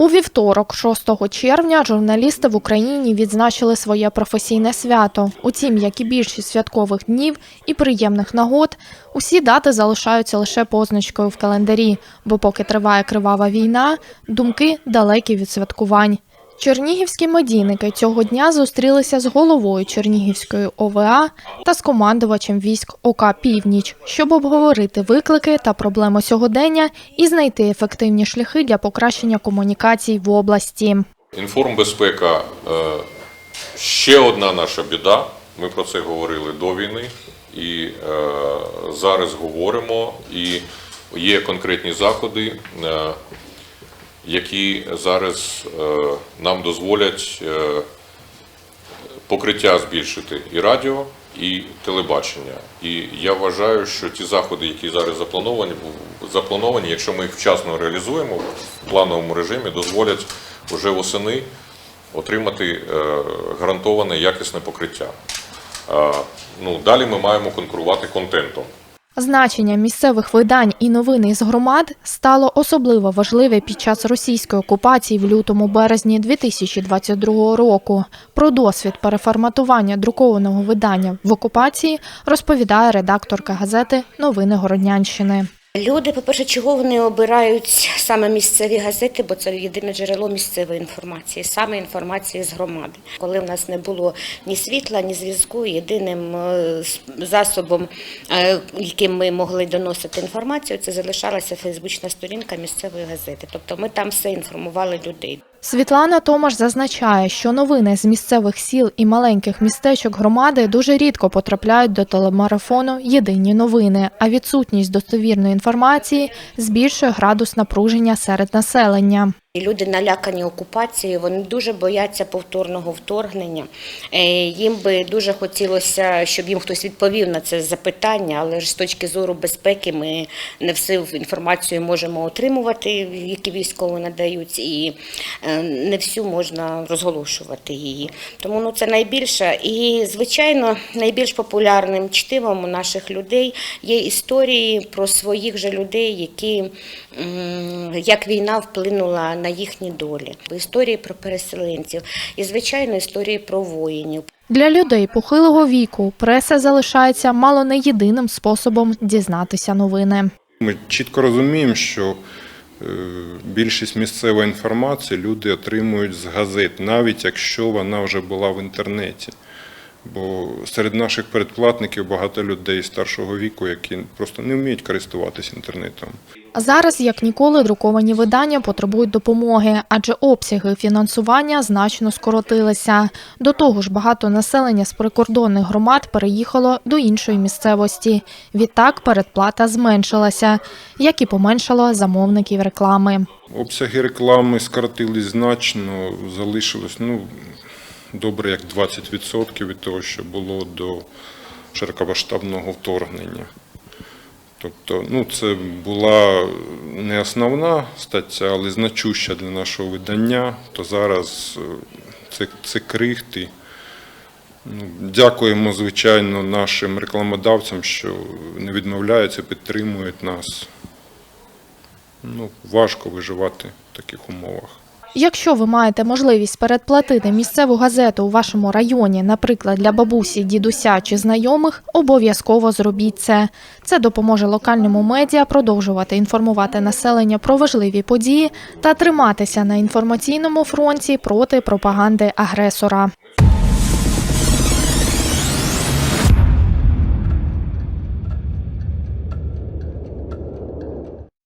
У вівторок, 6 червня, журналісти в Україні відзначили своє професійне свято. Утім, як і більшість святкових днів і приємних нагод, усі дати залишаються лише позначкою в календарі, бо поки триває кривава війна, думки далекі від святкувань. Чернігівські медійники цього дня зустрілися з головою Чернігівської ОВА та з командувачем військ ОК Північ, щоб обговорити виклики та проблеми сьогодення і знайти ефективні шляхи для покращення комунікацій в області. Інформбезпека е, ще одна наша біда. Ми про це говорили до війни і е, зараз говоримо. І є конкретні заходи, е, які зараз е, нам дозволять е, покриття збільшити і радіо, і телебачення. І я вважаю, що ті заходи, які зараз заплановані, заплановані, якщо ми їх вчасно реалізуємо в плановому режимі, дозволять вже восени отримати е, гарантоване якісне покриття. Ну, далі ми маємо конкурувати контентом. Значення місцевих видань і новини із громад стало особливо важливе під час російської окупації в лютому березні 2022 року. Про досвід переформатування друкованого видання в окупації розповідає редакторка газети Новини Городнянщини. Люди, по-перше, чого вони обирають саме місцеві газети, бо це єдине джерело місцевої інформації, саме інформації з громади. Коли в нас не було ні світла, ні зв'язку, єдиним е, засобом, е, яким ми могли доносити інформацію, це залишалася фейсбучна сторінка місцевої газети. Тобто ми там все інформували людей. Світлана Томаш зазначає, що новини з місцевих сіл і маленьких містечок громади дуже рідко потрапляють до телемарафону Єдині новини, а відсутність достовірної інформації збільшує градус напруження серед населення. І люди налякані окупацією, вони дуже бояться повторного вторгнення. Е, Їм би дуже хотілося, щоб їм хтось відповів на це запитання, але ж з точки зору безпеки ми не всю інформацію можемо отримувати, які військові надають, і е, не всю можна розголошувати її. Тому ну, це найбільше. І, звичайно, найбільш популярним чтивом у наших людей є історії про своїх же людей, які як війна вплинула на їхні долі, історії про переселенців і, звичайно, історії про воїнів. Для людей похилого віку преса залишається мало не єдиним способом дізнатися новини. Ми чітко розуміємо, що е, більшість місцевої інформації люди отримують з газет, навіть якщо вона вже була в інтернеті. Бо серед наших передплатників багато людей старшого віку, які просто не вміють користуватися інтернетом. А зараз, як ніколи, друковані видання потребують допомоги, адже обсяги фінансування значно скоротилися. До того ж, багато населення з прикордонних громад переїхало до іншої місцевості. Відтак передплата зменшилася, як і поменшало замовників реклами. Обсяги реклами скоротились значно, залишилось ну, добре як 20% від того, що було до широкомасштабного вторгнення. Тобто, ну, це була не основна стаття, але значуща для нашого видання, то зараз е, це, це крихти. Ну, Дякуємо, звичайно, нашим рекламодавцям, що не відмовляються, підтримують нас. Ну, важко виживати в таких умовах. Якщо ви маєте можливість передплатити місцеву газету у вашому районі, наприклад, для бабусі, дідуся чи знайомих, обов'язково зробіть це. Це допоможе локальному медіа продовжувати інформувати населення про важливі події та триматися на інформаційному фронті проти пропаганди агресора.